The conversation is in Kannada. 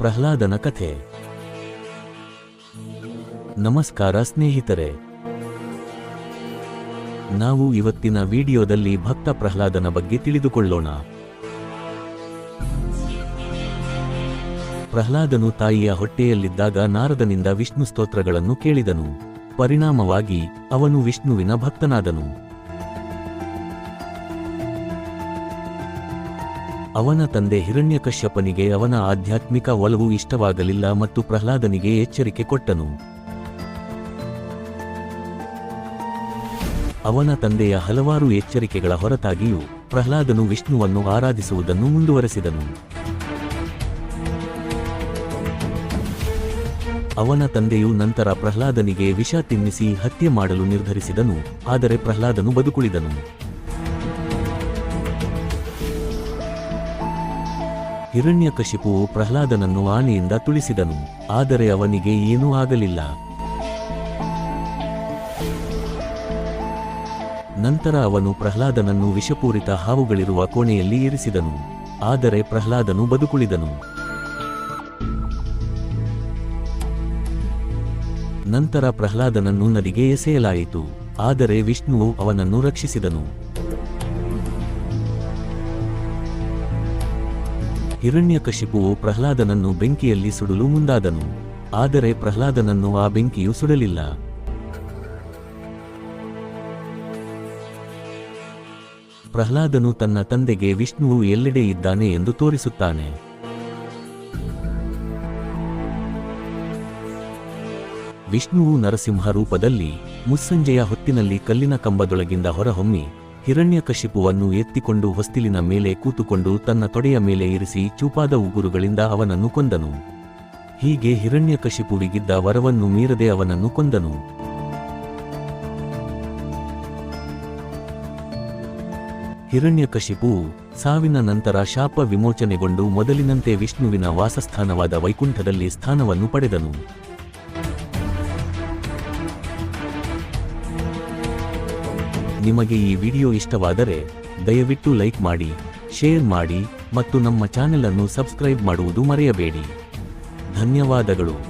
ಪ್ರಹ್ಲಾದನ ಕಥೆ. ನಮಸ್ಕಾರ ಸ್ನೇಹಿತರೆ. ನಾವು ಇವತ್ತಿನ ವಿಡಿಯೋದಲ್ಲಿ ಭಕ್ತ ಪ್ರಹ್ಲಾದನ ಬಗ್ಗೆ ತಿಳಿದುಕೊಳ್ಳೋಣ. ಪ್ರಹ್ಲಾದನು ತಾಯಿಯ ಹೊಟ್ಟೆಯಲ್ಲಿದ್ದಾಗ ನಾರದನಿಂದ ವಿಷ್ಣು ಸ್ತೋತ್ರಗಳನ್ನು ಕೇಳಿದನು. ಪರಿಣಾಮವಾಗಿ ಅವನು ವಿಷ್ಣುವಿನ ಭಕ್ತನಾದನು. ಅವನ ತಂದೆ ಹಿರಣ್ಯಕಶ್ಯಪನಿಗೆ ಅವನ ಆಧ್ಯಾತ್ಮಿಕ ಒಲವು ಇಷ್ಟವಾಗಲಿಲ್ಲ ಮತ್ತು ಪ್ರಹ್ಲಾದನಿಗೆ ಎಚ್ಚರಿಕೆ ಕೊಟ್ಟನು. ಅವನ ತಂದೆಯ ಹಲವಾರು ಎಚ್ಚರಿಕೆಗಳ ಹೊರತಾಗಿಯೂ ಪ್ರಹ್ಲಾದನು ವಿಷ್ಣುವನ್ನು ಆರಾಧಿಸುವುದನ್ನು ಮುಂದುವರೆಸಿದನು. ಅವನ ತಂದೆಯು ನಂತರ ಪ್ರಹ್ಲಾದನಿಗೆ ವಿಷ ತಿನ್ನಿಸಿ ಹತ್ಯೆ ಮಾಡಲು ನಿರ್ಧರಿಸಿದನು, ಆದರೆ ಪ್ರಹ್ಲಾದನು ಬದುಕುಳಿದನು. ಹಿರಣ್ಯಕಶಿಪುವು ಪ್ರಹ್ಲಾದನನ್ನು ಆನೆಯಿಂದ ತುಳಿಸಿದನು, ಆದರೆ ಅವನಿಗೆ ಏನೂ ಆಗಲಿಲ್ಲ. ನಂತರ ಅವನು ಪ್ರಹ್ಲಾದನನ್ನು ವಿಷಪೂರಿತ ಹಾವುಗಳಿರುವ ಕೋಣೆಯಲ್ಲಿ ಇರಿಸಿದನು, ಆದರೆ ಪ್ರಹ್ಲಾದನು ಬದುಕುಳಿದನು. ನಂತರ ಪ್ರಹ್ಲಾದನನ್ನು ನದಿಗೆ ಎಸೆಯಲಾಯಿತು, ಆದರೆ ವಿಷ್ಣುವು ಅವನನ್ನು ರಕ್ಷಿಸಿದನು. ಹಿರಣ್ಯಕಶಿಪುವು ಪ್ರಹ್ಲಾದನನ್ನು ಬೆಂಕಿಯಲ್ಲಿ ಸುಡಲು ಮುಂದಾದನು. ಆದರೆ ಪ್ರಹ್ಲಾದನನ್ನು ಆ ಬೆಂಕಿಯು ಸುಡಲಿಲ್ಲ. ಪ್ರಹ್ಲಾದನು ತನ್ನ ತಂದೆಗೆ ವಿಷ್ಣುವು ಎಲ್ಲೆಡೆ ಇದ್ದಾನೆ ಎಂದು ತೋರಿಸುತ್ತಾನೆ. ವಿಷ್ಣುವು ನರಸಿಂಹ ರೂಪದಲ್ಲಿ ಮುಸ್ಸಂಜೆಯ ಹೊತ್ತಿನಲ್ಲಿ ಕಲ್ಲಿನ ಕಂಬದೊಳಗಿಂದ ಹೊರಹೊಮ್ಮಿ ಹಿರಣ್ಯಕಶಿಪುವನ್ನು ಎತ್ತಿಕೊಂಡು ಹೊಸ್ತಿಲಿನ ಮೇಲೆ ಕೂತುಕೊಂಡು ತನ್ನ ತೊಡೆಯ ಮೇಲೆ ಇರಿಸಿ ಚೂಪಾದ ಉಗುರುಗಳಿಂದ ಅವನನ್ನು ಕೊಂದನು. ಹೀಗೆ ಹಿರಣ್ಯಕಶಿಪುವಿಗಿದ್ದ ವರವನ್ನು ಮೀರದೆ ಅವನನ್ನು ಕೊಂದನು. ಹಿರಣ್ಯಕಶಿಪು ಸಾವಿನ ನಂತರ ಶಾಪ ವಿಮೋಚನೆಗೊಂಡು ಮೊದಲಿನಂತೆ ವಿಷ್ಣುವಿನ ವಾಸಸ್ಥಾನವಾದ ವೈಕುಂಠದಲ್ಲಿ ಸ್ಥಾನವನ್ನು ಪಡೆದನು. ನಿಮಗೆ ಈ ವಿಡಿಯೋ ಇಷ್ಟವಾದರೆ, ದಯವಿಟ್ಟು ಲೈಕ್ ಮಾಡಿ, ಶೇರ್ ಮಾಡಿ ಮತ್ತು ನಮ್ಮ ಚಾನೆಲ್ ಅನ್ನು ಸಬ್ಸ್ಕ್ರೈಬ್ ಮಾಡುವುದು ಮರೆಯಬೇಡಿ. ಧನ್ಯವಾದಗಳು.